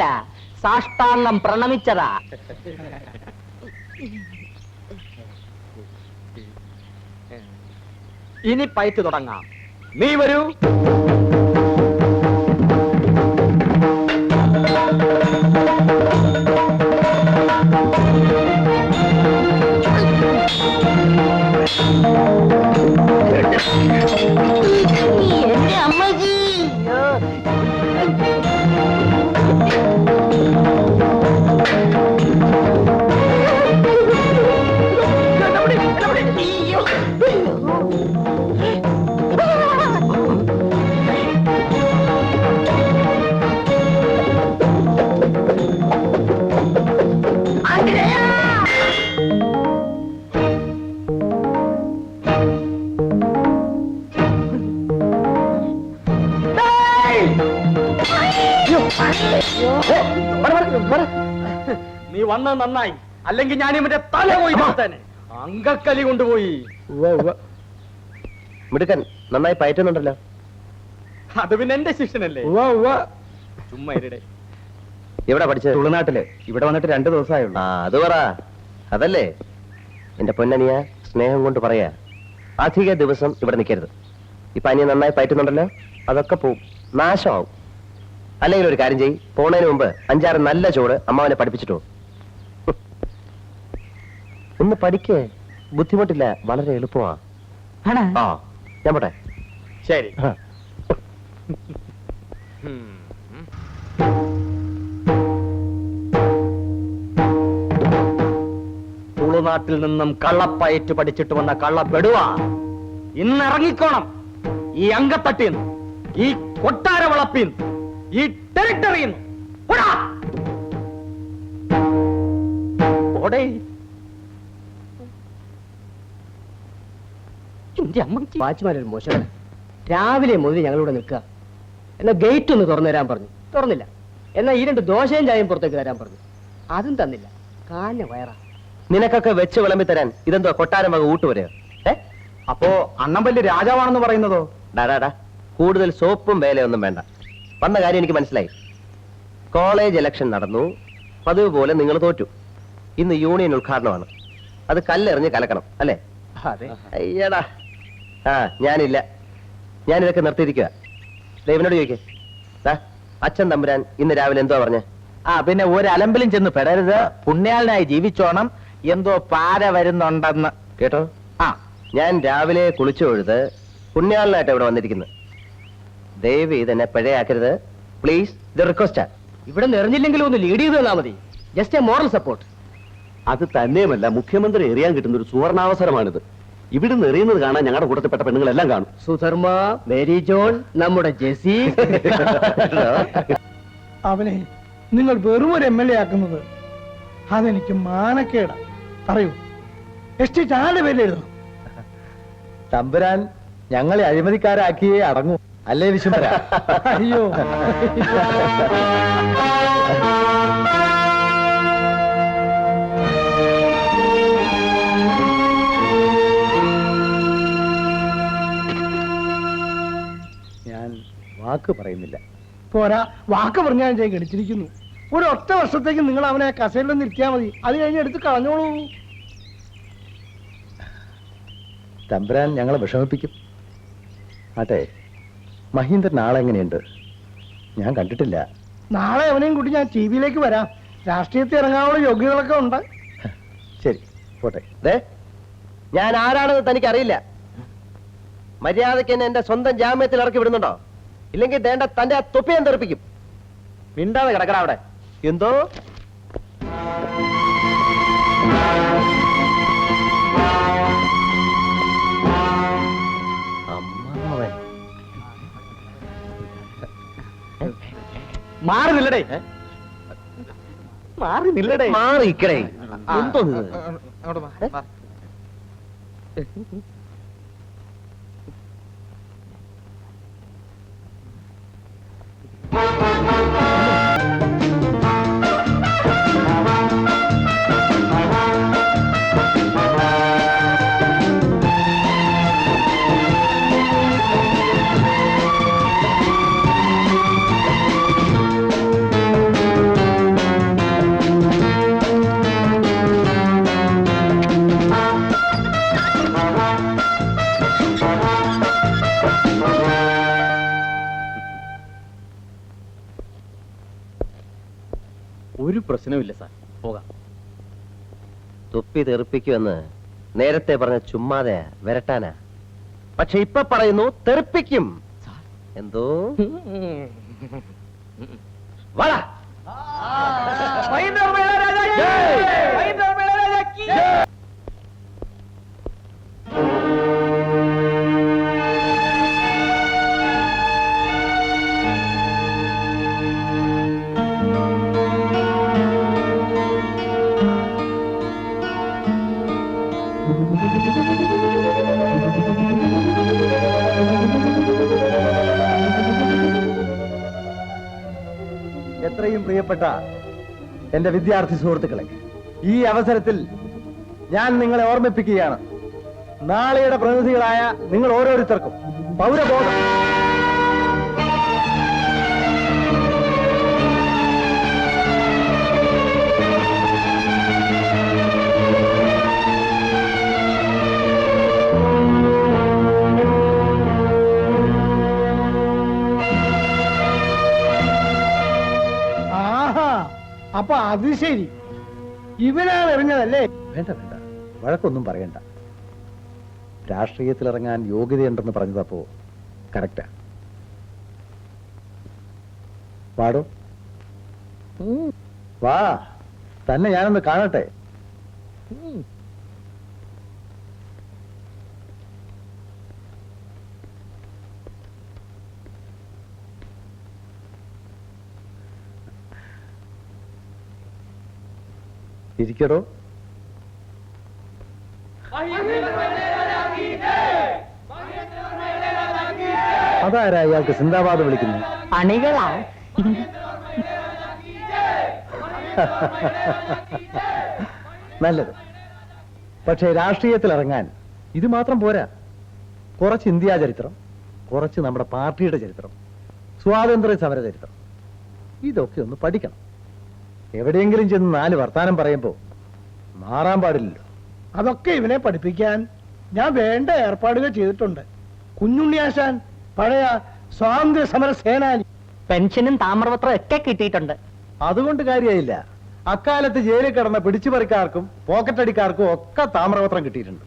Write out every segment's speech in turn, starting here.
വീണതല്ല സാഷ്ടാംഗം പ്രണമിച്ചതാ. ഇനി പൈറ്റ് തുടങ്ങാം. നീ വരൂ. വന്നത് നന്നായി. അല്ലെങ്കിൽ ഞാൻ ഇവന്റെ തല പോയി തന്നെ അങ്കക്കലി കൊണ്ടുപോയി. മിടുക്കൻ നന്നായി പയറ്റുന്നുണ്ടല്ലോ. അത് പിന്നെ എന്റെ ശിഷ്യനല്ലേ? ചുമ്മാ ഇരിടെ. എവിടെ പഠിച്ചത്? തുളുനാട്ടിൽ. ഇവിടെ വന്നിട്ട് രണ്ടു ദിവസമായുള്ളൂ. ആ അത് പറ. അതല്ലേ? എന്റെ പൊന്നനിയ സ്നേഹം കൊണ്ട് പറയാ. അധിക ദിവസം ഇവിടെ നിൽക്കരുത് ഇപ്പൊ അനിയ നന്നായി പയറ്റുന്നുണ്ടല്ലോ? അതൊക്കെ പോവും. നാശമാവും. അല്ലെങ്കിൽ ഒരു കാര്യം ചെയ്യ്. പോണതിന് മുമ്പ് അഞ്ചാറ് നല്ല ചോറ് അമ്മാവനെ പഠിപ്പിച്ചിട്ടോ ഒന്ന് പഠിക്കേ ബുദ്ധിമുട്ടില്ല വളരെ എളുപ്പമാ. ആ ഞാൻ പോട്ടെ. ശരി. തുളുനാട്ടിൽ നിന്നും കള്ളപ്പയറ്റ് പഠിച്ചിട്ട് വന്ന കള്ളപ്പെടുക ഇന്ന് ഇറങ്ങിക്കോണം ഈ അങ്കത്തട്ടിന്ന് ഈ കൊട്ടാര വളപ്പിന്ന് ഈ ടെറിട്ടറിന്ന് ഓടേ എന്റെ അമ്മയ്ക്ക് വാച്ച്മാനൊരു മോശം രാവിലെ മുതൽ ഞങ്ങളിവിടെ നിൽക്കുക. എന്നാ ഗേറ്റ് ഒന്ന് തുറന്നു തരാൻ പറഞ്ഞു. തുറന്നില്ല. എന്നാ ഈ രണ്ട് ദോശയും ചായയും പുറത്തേക്ക് തരാൻ പറഞ്ഞു. അതും തന്നില്ല. കാഞ്ഞ വയറാ. നിനക്കൊക്കെ വെച്ച് വിളമ്പി തരാൻ ഇതെന്തോ കൊട്ടാരം വക ഊട്ടുവരെയോ ഏ? അപ്പോ അണ്ണം വലിയ രാജാവാണെന്ന് പറയുന്നതോ? ഡാടാ കൂടുതൽ സോപ്പും വേലയൊന്നും വേണ്ട. വന്ന കാര്യം എനിക്ക് മനസ്സിലായി. കോളേജ് ഇലക്ഷൻ നടന്നു. പതിവ് പോലെ നിങ്ങൾ തോറ്റു. ഇന്ന് യൂണിയൻ ഉദ്ഘാടനമാണ്. അത് കല്ലെറിഞ്ഞ് കലക്കണം അല്ലേ? അതെ. അയ്യടാ. ആ ഞാനില്ല. ഞാനിതൊക്കെ നിർത്തിയിരിക്കുക ദൈവനോട് ചോദിക്കേ. ആ അച്ഛൻ തമ്പുരാൻ ഇന്ന് രാവിലെ എന്തോ പറഞ്ഞേ. ആ പിന്നെ ഒരു അലമ്പിലും ചെന്ന് പെടരുത്. പുണ്യാളനായി ജീവിച്ചോണം. എന്തോ പാര വരുന്നുണ്ടെന്ന്. കേട്ടോ? ആ. ഞാൻ രാവിലെ കുളിച്ചു കൊഴുത് പുണ്യാളനായിട്ട് ഇവിടെ വന്നിരിക്കുന്നത് ദയവ് ഇതെന്നെ പിഴയാക്കരുത്. പ്ലീസ് ഇത് റിക്വസ്റ്റാ ഇവിടെ നിറഞ്ഞില്ലെങ്കിലും ഒന്ന് ലീഡ് ചെയ്ത് തന്നാ മതി. ജസ്റ്റ് എ മോറൽ സപ്പോർട്ട് അത് തന്നെയുമല്ല മുഖ്യമന്ത്രി എറിയാൻ കിട്ടുന്ന ഒരു സുവർണാവസരമാണിത്. ഇവിടുന്ന് എറിയുന്നത് കാണാൻ ഞങ്ങളുടെ കൂട്ടത്തിൽപ്പെട്ട പെണ്ണുങ്ങളെല്ലാം കാണും. സുധർമ്മ മേരി ജോൺ നമ്മുടെ ജെസി. അവനെ നിങ്ങൾ വെറും ഒരു എം എൽ എ ആക്കുന്നത് അതെനിക്ക് മാനക്കേട. പറയൂ എസ്റ്റേറ്റ് ആരുടെ പേര് എഴുതണം തമ്പുരാൻ ഞങ്ങളെ അഴിമതിക്കാരാക്കിയേ അടങ്ങൂ. അല്ലേ വിശുദ്ധ അയ്യോ. വാക്ക് പറയുന്നില്ല. പോരാ വാക്ക് പറഞ്ഞാൽ ഞാൻ ഗണിച്ചിരിക്കുന്നു ഒരു ഒറ്റ വർഷത്തേക്ക് നിങ്ങൾ അവനെ കസേരയിൽ നിർത്തിയാൽ മതി. അത് കഴിഞ്ഞ് എടുത്ത് കളഞ്ഞോളൂ. തമ്പുരാൻ ഞങ്ങളെ വിഷമിപ്പിക്കും. ആട്ടെ മഹീന്ദ്രൻ എങ്ങനെയുണ്ട്? ഞാൻ കണ്ടിട്ടില്ല. നാളെ അവനെയും കൂട്ടി ഞാൻ ടി വിയിലേക്ക് വരാം. രാഷ്ട്രീയത്തിൽ ഇറങ്ങാനുള്ള യോഗ്യതകളൊക്കെ ഉണ്ട്. ശരി പോട്ടെ. ദേ, ഞാൻ ആരാണെന്ന് തനിക്കറിയില്ല. മര്യാദയ്ക്ക് എന്നെ എന്റെ സ്വന്തം ജാമ്യത്തിൽ ഇറക്കി വിടുന്നുണ്ടോ? ഇല്ലെങ്കിൽ വേണ്ട തന്റെ ആ തൊപ്പി ഞാൻ തെറിപ്പിക്കും. മിണ്ടാതെ കിടക്കട അവിടെ. എന്തോ? അമ്മാവൻ. മാറി മാറിക്കടേ. എന്തോ തുപ്പി തെറിപ്പിക്കുമെന്ന് നേരത്തെ പറഞ്ഞ ചുമ്മാതെ വരട്ടാനാ. പക്ഷെ ഇപ്പൊ പറയുന്നു തെറിപ്പിക്കും. എന്തോ? എത്രയും പ്രിയപ്പെട്ട എന്റെ വിദ്യാർത്ഥി സുഹൃത്തുക്കളെ ഈ അവസരത്തിൽ ഞാൻ നിങ്ങളെ ഓർമ്മിപ്പിക്കുകയാണ്. നാളെയുടെ പ്രതിനിധികളായ നിങ്ങൾ ഓരോരുത്തർക്കും പൗരബോധം. അപ്പൊ അത് ശരി. ഇവനാണ് എറിഞ്ഞതല്ലേ വേണ്ട വേണ്ട. വഴക്കൊന്നും പറയണ്ട. രാഷ്ട്രീയത്തിൽ ഇറങ്ങാൻ യോഗ്യതയുണ്ടെന്ന് പറഞ്ഞതപ്പോ കറക്റ്റാ. പാടോ? വാ തന്നെ ഞാനൊന്ന് കാണട്ടെ. ഇരിക്കടോ. അതാരാ ഇയാൾക്ക് സിന്ദാബാദ് വിളിക്കുന്നു അണികളാ. നല്ലത്. പക്ഷേ രാഷ്ട്രീയത്തിൽ ഇറങ്ങാൻ ഇത് മാത്രം പോരാ. കുറച്ച് ഇന്ത്യാ ചരിത്രം കുറച്ച് നമ്മുടെ പാർട്ടിയുടെ ചരിത്രം സ്വാതന്ത്ര്യ സമര ചരിത്രം. ഇതൊക്കെ ഒന്ന് പഠിക്കണം. എവിടെയെങ്കിലും ചെന്ന് നാല് വർത്താനം പറയുമ്പോ മാറാൻ പാടില്ലല്ലോ. അതൊക്കെ ഇവനെ പഠിപ്പിക്കാൻ ഞാൻ വേണ്ട ഏർപ്പാടുകൾ ചെയ്തിട്ടുണ്ട്. കുഞ്ഞുണ്ണിയാശാൻ പഴയ സ്വാതന്ത്ര്യ സമര സേനാനി. പെൻഷനും താമ്രപത്രം ഒക്കെ കിട്ടിയിട്ടുണ്ട്. അതുകൊണ്ട് കാര്യമായില്ല അക്കാലത്ത് ജയിലിൽ കിടന്ന പിടിച്ചുപറിക്കാർക്കും പോക്കറ്റടിക്കാർക്കും ഒക്കെ താമ്രപത്രം കിട്ടിയിട്ടുണ്ട്.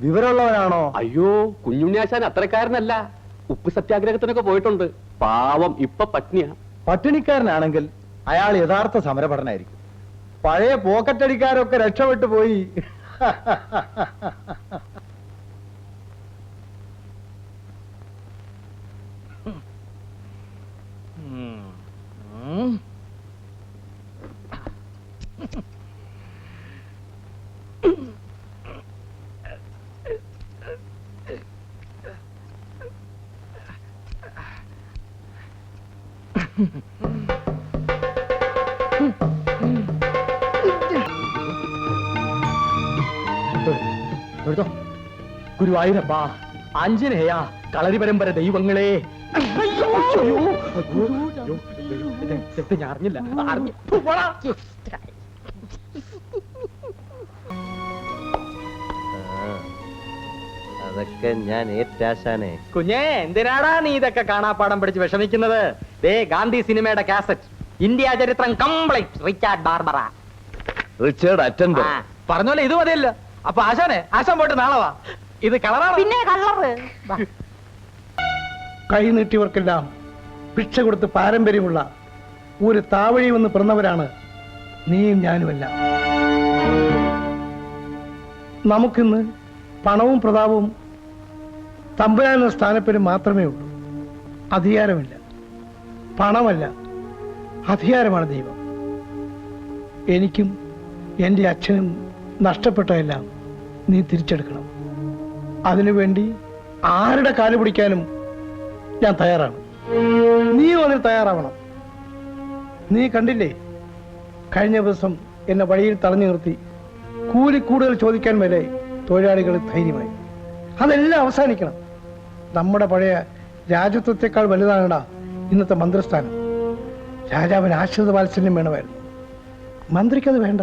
വിവരമുള്ളവനാണോ? അയ്യോ കുഞ്ഞുണ്ണിയാശാൻ അത്രക്കാരനല്ല. ഉപ്പ് സത്യാഗ്രഹത്തിനൊക്കെ പോയിട്ടുണ്ട്. പാവം ഇപ്പൊ പത്നിയാ. പട്ടിണിക്കാരനാണെങ്കിൽ അയാൾ യഥാർത്ഥ സമരഭടനായിരിക്കും. പഴയ പോക്കറ്റടിക്കാരൊക്കെ രക്ഷപ്പെട്ടു പോയി തൊഴുതോ ഗുരുവായൂരപ്പാ ആഞ്ജനേയ കളരി പരമ്പര ദൈവങ്ങളെ ഞാൻ അറിഞ്ഞില്ല. അതൊക്കെ ഞാൻ ഏറ്റാശാനെ. കുഞ്ഞേ എന്തിനാടാ നീ ഇതൊക്കെ കാണാപ്പാടം പഠിച്ച് വിഷമിക്കുന്നത്? ദേ ഗാന്ധി സിനിമയുടെ കാസറ്റ്. ഇന്ത്യ ചരിത്രം complete. Richard Barbara. Richard attender. പറഞ്ഞോലെ ഇത് മതിയല്ലോ. അപ്പൊ ആശാനെ ആശാൻ പോയിട്ട് നാളെ വാ. ഇത് കളറാണ്? പിന്നെ കളറ് കൈ നീട്ടിയവർക്കെല്ലാം ഭിക്ഷ കൊടുത്ത് പാരമ്പര്യമുള്ള ഒരു താവഴി വന്ന് പിറന്നവരാണ് നീയും ഞാനുമെല്ലാം നമുക്കിന്ന് പണവും പ്രതാപവും തമ്പുരാൻ എന്ന സ്ഥാനപ്പേരും മാത്രമേ ഉള്ളൂ. അധികാരമില്ല. പണമല്ല അധികാരമാണ് ദൈവം. എനിക്കും എന്റെ അച്ഛനും നഷ്ടപ്പെട്ടതെല്ലാം നീ തിരിച്ചെടുക്കണം. അതിനുവേണ്ടി ആരുടെ കാൽ പിടിക്കാനും ഞാൻ തയ്യാറാണ്. നീ അതിന് തയ്യാറാവണം. നീ കണ്ടില്ലേ? കഴിഞ്ഞ ദിവസം എന്നെ വഴിയിൽ തടഞ്ഞു നിർത്തി കൂലി കൂടുതൽ ചോദിക്കാൻ വരെ തൊഴിലാളികൾ ധൈര്യമായി. അതെല്ലാം അവസാനിക്കണം. നമ്മുടെ പഴയ രാജ്യത്വത്തെക്കാൾ വലുതാണടാ ഇന്നത്തെ മന്ത്രിസ്ഥാനം. രാജാവിന് ആശ്രിത വാത്സല്യം വേണമായിരുന്നു. മന്ത്രിക്കത് വേണ്ട.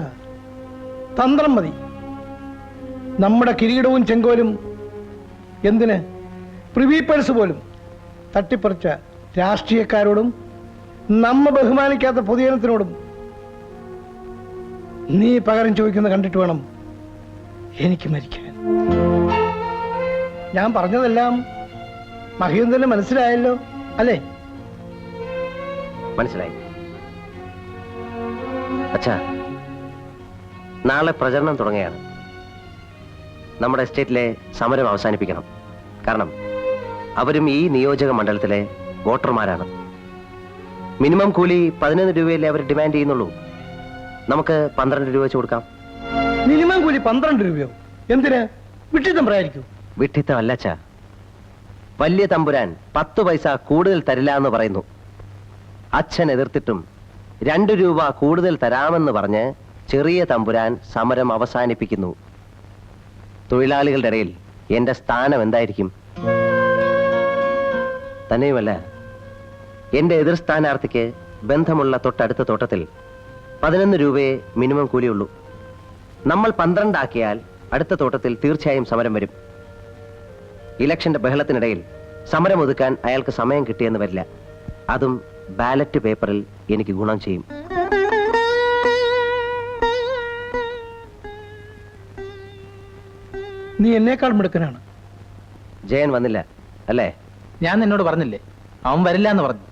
തന്ത്രം മതി. നമ്മുടെ കിരീടവും ചെങ്കോലും എന്തിന്? പ്രിവീപ്പേഴ്സ് പേഴ്സ് പോലും തട്ടിപ്പറിച്ച രാഷ്ട്രീയക്കാരോടും നമ്മ ബഹുമാനിക്കാത്ത പൊതുജനത്തിനോടും നീ പകരം ചോദിക്കുന്നത് കണ്ടിട്ട് വേണം എനിക്ക് മരിക്കാൻ. ഞാൻ പറഞ്ഞതെല്ലാം മഹേന്ദ്രന് മനസ്സിലായല്ലോ അല്ലേ? മനസ്സിലായി. നാളെ പ്രചരണം തുടങ്ങുകയാണ്. നമ്മുടെ എസ്റ്റേറ്റിലെ സമരം അവസാനിപ്പിക്കണം. കാരണം അവരും ഈ നിയോജക മണ്ഡലത്തിലെ വോട്ടർമാരാണ്. മിനിമം കൂലി പതിനൊന്ന് രൂപയല്ലേ അവർ ഡിമാൻഡ് ചെയ്യുന്നുള്ളൂ. നമുക്ക് പന്ത്രണ്ട് രൂപ വെച്ച് കൊടുക്കാം. മിനിമം കൂലി പന്ത്രണ്ട് രൂപയോ? എന്തിന്? വിട്ടിത്തം പറയായിരിക്കും വിട്ടിത്തമല്ല ചാ വലിയ തമ്പുരാൻ പത്ത് പൈസ കൂടുതൽ തരില്ല എന്ന് പറയുന്നു. അച്ഛൻ എതിർത്തിട്ടും രണ്ടു രൂപ കൂടുതൽ തരാമെന്ന് പറഞ്ഞ് ചെറിയ തമ്പുരാൻ സമരം അവസാനിപ്പിക്കുന്നു. തൊഴിലാളികളുടെ ഇടയിൽ എന്റെ സ്ഥാനം എന്തായിരിക്കും? തന്നെയുമല്ല എന്റെ എതിർ സ്ഥാനാർത്ഥിക്ക് ബന്ധമുള്ള തൊട്ടടുത്ത തോട്ടത്തിൽ പതിനൊന്ന് രൂപയെ മിനിമം കൂലിയുള്ളൂ. നമ്മൾ പന്ത്രണ്ടാക്കിയാൽ അടുത്ത തോട്ടത്തിൽ തീർച്ചയായും സമരം വരും. ഇലക്ഷന്റെ ബഹളത്തിനിടയിൽ സമരം ഒതുക്കാൻ അയാൾക്ക് സമയം കിട്ടിയെന്ന് വരില്ല. അതും ബാലറ്റ് പേപ്പറിൽ എനിക്ക് ഗുണം ചെയ്യും. നീ എന്നേക്കാൾ മിടുക്കനാണ്. ജയൻ വന്നില്ല അല്ലേ? ഞാൻ നിന്നോട് പറഞ്ഞില്ലേ? അവൻ വരില്ല എന്ന് പറഞ്ഞു.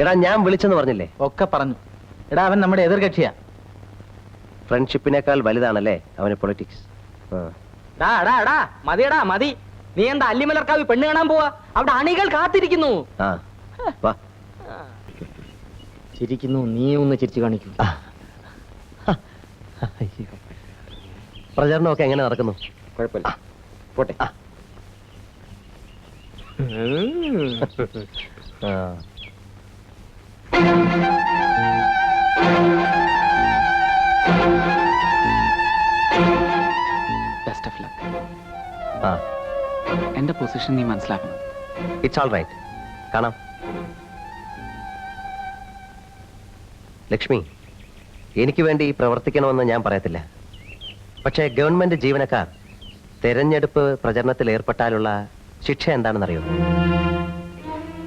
എടാ ഞാൻ വിളിച്ചെന്ന് പറഞ്ഞില്ലേ? ഒക്കെ പറഞ്ഞു. എടാ അവൻ നമ്മുടെ എതിർകക്ഷിയാ. ഫ്രണ്ട്ഷിപ്പിനേക്കാൾ വലുതാണല്ലേ അവന് പൊളിറ്റിക്സ്? ഡാ ഡാ ഡാ മതിയടാ മതി. നീ എന്താ അല്ലിമലർക്കാവ് പെണ്ണ് കാണാൻ പോവാ? അവിടെ അണികൾ കാത്തിരിക്കുന്നു. ആ വാ. ചിരിക്കുന്നു നീ ഒന്ന് ചിരിച്ചു കാണിക്കൂ. പ്രചരണമൊക്കെ എങ്ങനെ നടക്കുന്നു? കുഴപ്പമില്ല. പോട്ടെ. ആ. ബെസ്റ്റ് ഓഫ് ലക്ക് ആ. എന്റെ പൊസിഷൻ നീ മനസ്സിലാക്കണം. ഇറ്റ്സ് ഓൾ റൈറ്റ് കാണാം. ലക്ഷ്മി എനിക്ക് വേണ്ടി പ്രവർത്തിക്കണമെന്ന് ഞാൻ പറയത്തില്ല. പക്ഷേ ഗവൺമെന്റ് ജീവനക്കാർ തെരഞ്ഞെടുപ്പ് പ്രചരണത്തിൽ ഏർപ്പെട്ടാലുള്ള ശിക്ഷ എന്താണെന്നറിയോ?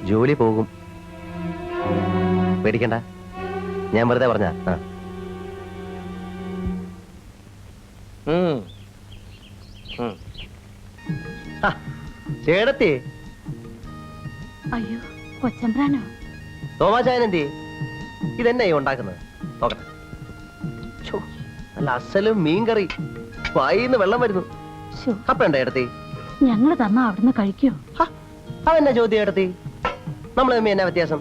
ജോലി പോകും. പേടിക്കണ്ട. ഞാൻ വെറുതെ പറഞ്ഞ. ചേടത്തി അയ്യോ കൊച്ചമ്പ്രാനോ? തോമാചായനെന്തി ഇതെന്നെ ഈ ഉണ്ടാക്കുന്നത്? നോക്കട്ടെ. ഛോ, നല്ല അസലും മീൻകറി. വായിന്ന് വെള്ളം വരുന്നു. അപ്പണ്ട ഏടത്തി ഞങ്ങൾ തന്ന അവിടുന്ന് കഴിക്കോ? അതെന്നാ ചോദ്യം എടുത്തി? നമ്മൾ തമ്മി എന്നാ വ്യത്യാസം?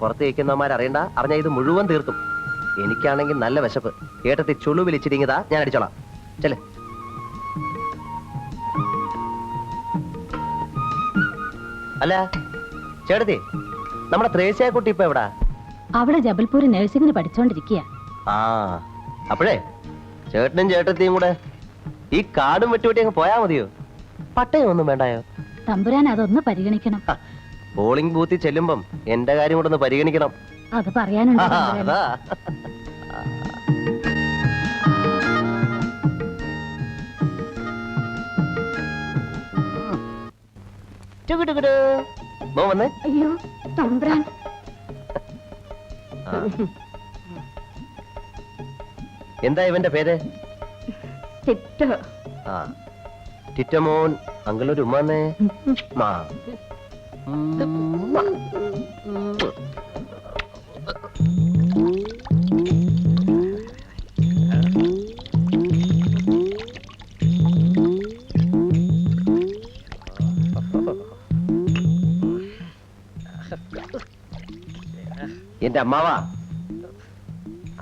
പുറത്ത് ഇരിക്കുന്നവന്മാർ അറിയണ്ട. അറിഞ്ഞ ഇത് മുഴുവൻ തീർക്കും എനിക്കാണെങ്കിൽ നല്ല വിശപ്പ്. ഏട്ടത്തി ചുളു വിളിച്ചിരിങ്ങതാ ഞാൻ അടിച്ചോളാം. ചെല്ലേ. അല്ല ചേട്ടത്തി നമ്മുടെ ത്രേസ്യ കുട്ടി ഇപ്പൊ എവിടാ? അവിടെ ജബൽപൂർ നഴ്സിംഗിന് പഠിച്ചോണ്ടിരിക്കുക ആ അപ്പോഴേ? ചേട്ടനും ചേട്ടത്തിയും കൂടെ ഈ കാടും വെട്ടിവെട്ടി അങ്ങ് പോയാ മതിയോ? പട്ടയം ഒന്നും വേണ്ടായോ? തമ്പുരാൻ അതൊന്ന് പരിഗണിക്കണം. ബോളിംഗ് പോളിംഗ് ബൂത്തിൽ ചെല്ലുമ്പം എന്റെ കാര്യം കൂടെ ഒന്ന് പരിഗണിക്കണം. അത് പറയാനുണ്ട് തമ്പുരാന്. അതാ. വന്നേ. അയ്യോ തമ്പുരാൻ. ആ. എന്താ ഇവന്റെ പേര്? ആ. ടിറ്റമോൻ ഉമ്മാന്നേ മാ. എന്റെ അമ്മാവാ.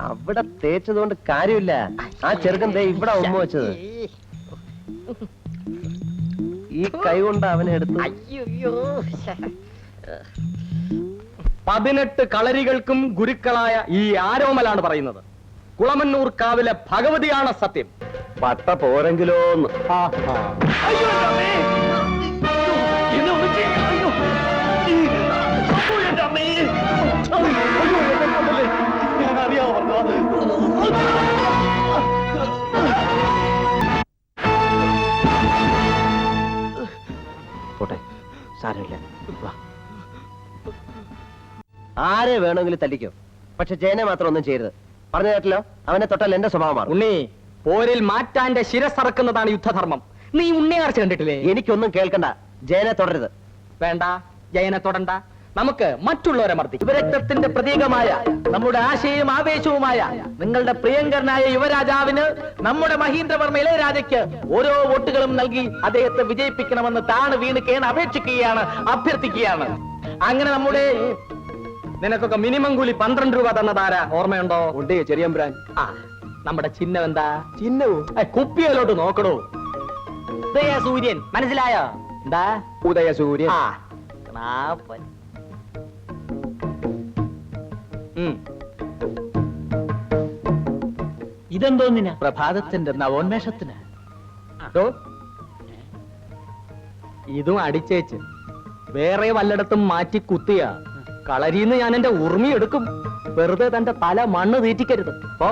അവിടെ തേച്ചതുകൊണ്ട് കാര്യമില്ല. ആ ചെറുക്കൻ ദേ ഇവിടെ ഉമ്മ വെച്ചത്. ഈ കൈ കൊണ്ട് അവനെ എടുത്തു. അയ്യോ പതിനെട്ട് കളരികൾക്കും ഗുരുക്കളായ ഈ ആരോമലാണ് പറയുന്നത്. കുളമന്നൂർ കാവിലെ ഭഗവതിയാണ് സത്യം. പട്ട പോരെങ്കിലോന്ന്. പോട്ടെ സാരമില്ല. വാ. ആരെ വേണമെങ്കിലും തല്ലിക്കോ. പക്ഷെ ജയനെ മാത്രം ഒന്നും ചെയ്യരുത്. പറഞ്ഞു കേട്ടല്ലോ? അവനെ തൊട്ടാൽ എന്റെ സ്വഭാവമാണ് ഉണ്ണി പോരിൽ മാറ്റാന്റെ ശിരസറക്കുന്നതാണ് യുദ്ധധർമ്മം. നീ ഉണ്ണിയാർച്ച കണ്ടിട്ടില്ലേ? എനിക്കൊന്നും കേൾക്കണ്ട. ജയനെ തുടരുത്. വേണ്ട ജയനെ തൊടണ്ട. നമുക്ക് മറ്റുള്ളവരെ മർദ്ദിക്കും. യുവരക്തത്തിന്റെ പ്രതീകമായ നമ്മുടെ ആശയവും ആവേശവുമായ നിങ്ങളുടെ പ്രിയങ്കരനായ യുവരാജാവിന് നമ്മുടെ മഹീന്ദ്രവർമ്മ ഇളയരാജയ്ക്ക് ഓരോ വോട്ടുകളും നൽകി അദ്ദേഹത്തെ വിജയിപ്പിക്കണമെന്ന് താണ് വീണ് കേണ അപേക്ഷിക്കുകയാണ് അഭ്യർത്ഥിക്കുകയാണ്. അങ്ങനെ നമ്മുടെ നിനക്കൊക്കെ മിനിമം കൂലി പന്ത്രണ്ട് രൂപ തന്നതാരാ? ഓർമ്മയുണ്ടോ? ഉണ്ട് ചെറിയമ്പ്രാൻ. ആ നമ്മുടെ ചിഹ്നം എന്താ? ചിഹ്നവും കുപ്പിയിലോട്ട് നോക്കണോ ഉദയ സൂര്യൻ മനസ്സിലായോ? എന്താ? ഉദയസൂര്യൻ. ആ ഇതെന്തോന്നിനാ? പ്രഭാതത്തിന്റെ നവോന്മേഷത്തിന്. അതോ ഇതും അടിച്ചേച്ച്. വേറെ വല്ലയിടത്തും മാറ്റി കുത്തിയ. കളരിന്ന് ഞാൻ എന്റെ ഉറുമി എടുക്കും. വെറുതെ തന്റെ തല മണ്ണ് തീറ്റിക്കരുത്. അപ്പോ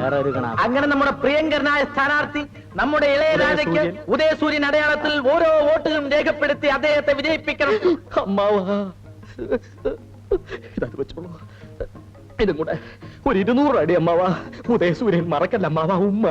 വേറെ ഒരു കണ അങ്ങനെ നമ്മുടെ പ്രിയങ്കരനായ സ്ഥാനാർത്ഥി നമ്മുടെ ഇളയരാജയ്ക്ക് ഉദയസൂര്യൻ അടയാളത്തിൽ ഓരോ വോട്ടുകളും രേഖപ്പെടുത്തി അദ്ദേഹത്തെ വിജയിപ്പിക്കണം. അമ്മാവാ. ഇതത് വെച്ചോളൂ. ഇതും കൂടെ. ഒരു ഇരുന്നൂറ് അടി അമ്മാവാ. ഉദയസൂര്യൻ മറക്കല്ല അമ്മാവാ ഉമ്മ.